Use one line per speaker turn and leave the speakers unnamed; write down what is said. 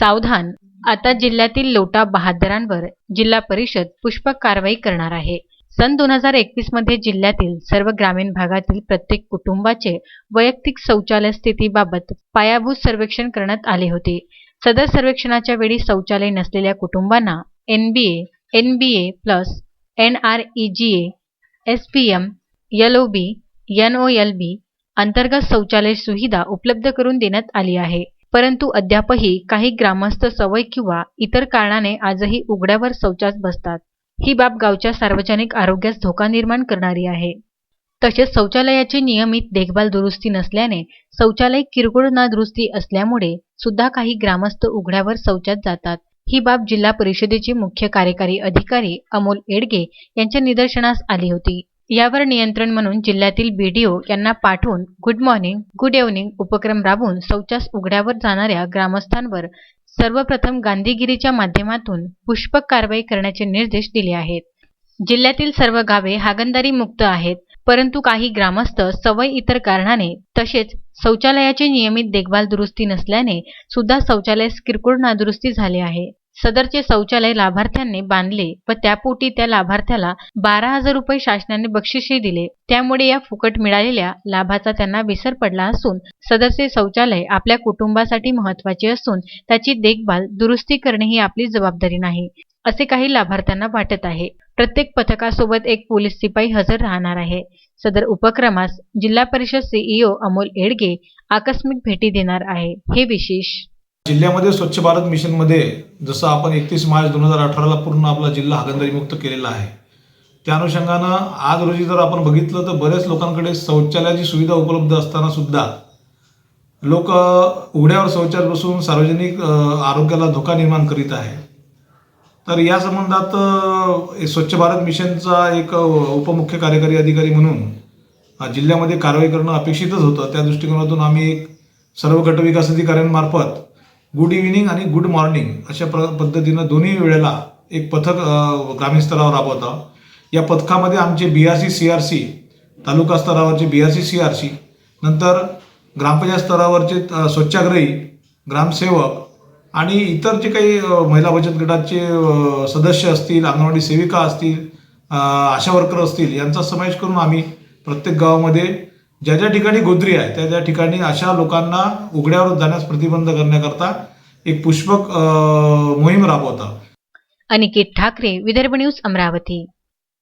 सावधान. आता जिल्ह्यातील लोटा बहादरांवर जिल्हा परिषद पुष्पक कारवाई करणार आहे. सन दोन हजार एकवीसमध्ये जिल्ह्यातील सर्व ग्रामीण भागातील प्रत्येक कुटुंबाचे वैयक्तिक शौचालय स्थितीबाबत पायाभूत सर्वेक्षण करण्यात आले होते. सदर सर्वेक्षणाच्या वेळी शौचालय नसलेल्या कुटुंबांना NBA NBA plus N R E G A S P M L O B N O L B अंतर्गत शौचालय सुविधा उपलब्ध करून देण्यात आली आहे. परंतु अद्यापही काही ग्रामस्थ सवय किंवा इतर कारणाने आजही उघड्यावर शौचास बसतात. ही बाब गावच्या सार्वजनिक आरोग्यास धोका निर्माण करणारी आहे. तसेच शौचालयाची नियमित देखभाल दुरुस्ती नसल्याने शौचालय किरकोळ नादुरुस्ती असल्यामुळे सुद्धा काही ग्रामस्थ उघड्यावर शौचात जातात. ही बाब जिल्हा परिषदेचे मुख्य कार्यकारी अधिकारी अमोल एडगे यांच्या निदर्शनास आली होती. यावर नियंत्रण म्हणून जिल्ह्यातील बी डी ओ यांना पाठवून गुड मॉर्निंग गुड इव्हनिंग उपक्रम राबवून शौचास उघड्यावर जाणाऱ्या ग्रामस्थांवर सर्वप्रथम गांधीगिरीच्या माध्यमातून पुष्पक कारवाई करण्याचे निर्देश दिले आहेत. जिल्ह्यातील सर्व गावे हागणदारी मुक्त आहेत परंतु काही ग्रामस्थ सवय इतर कारणाने तसेच शौचालयाची नियमित देखभाल दुरुस्ती नसल्याने सुद्धा शौचालयास किरकोळ नादुरुस्ती झाले आहे. सदरचे शौचालय लाभार्थ्यांनी बांधले व त्यापोटी त्या लाभार्थ्याला बारा हजार रुपये शासनाने बक्षिसही दिले. त्यामुळे या फुकट मिळालेल्या लाभाचा त्यांना विसर पडला असून सदरचे शौचालय आपल्या कुटुंबासाठी महत्त्वाचे असून त्याची देखभाल दुरुस्ती करणे ही आपली जबाबदारी नाही असे काही लाभार्थ्यांना वाटत आहे. प्रत्येक पथकासोबत एक पोलीस शिपाई हजर राहणार आहे. सदर उपक्रमास जिल्हा परिषद सीईओ अमोल एडगे आकस्मिक भेटी देणार आहे. हे विशेष
जिल्ह्यामध्ये स्वच्छ भारत मिशनमध्ये जसं आपण एकतीस मार्च दोन हजार अठराला पूर्ण आपला जिल्हा हागणदारीमुक्त केलेला आहे. त्या अनुषंगानं आज रोजी जर आपण बघितलं तर बऱ्याच लोकांकडे शौचालयाची सुविधा उपलब्ध असताना सुद्धा लोक उघड्यावर शौचालय बसून सार्वजनिक आरोग्याला धोका निर्माण करीत आहे. तर या संबंधात स्वच्छ भारत मिशनचा एक उपमुख्य कार्यकारी अधिकारी म्हणून जिल्ह्यामध्ये कारवाई करणं अपेक्षितच होतं. त्या दृष्टिकोनातून आम्ही एक सर्व गट विकास अधिकाऱ्यांमार्फत गुड इव्हिनिंग आणि गुड मॉर्निंग अशा प्र पद्धतीनं दोन्ही वेळेला एक पथक ग्रामीण स्तरावर राबवतं. या पथकामध्ये आमचे B R C C R C तालुका स्तरावरचे B R C C R C नंतर ग्रामपंचायत स्तरावरचे स्वच्छाग्रही ग्रामसेवक आणि इतर जे काही महिला बचत गटाचे सदस्य असतील अंगणवाडी सेविका असतील आशा वर्कर असतील यांचा समावेश करून आम्ही प्रत्येक गावामध्ये ज्या ज्या ठिकाणी गोदरी आहे त्या त्या ठिकाणी अशा लोकांना उघड्यावर जाण्यास प्रतिबंध करण्याकरता एक पुष्पक अ, मोहीम राबवता
अनिकेत ठाकरे विदर्भ न्यूज अमरावती.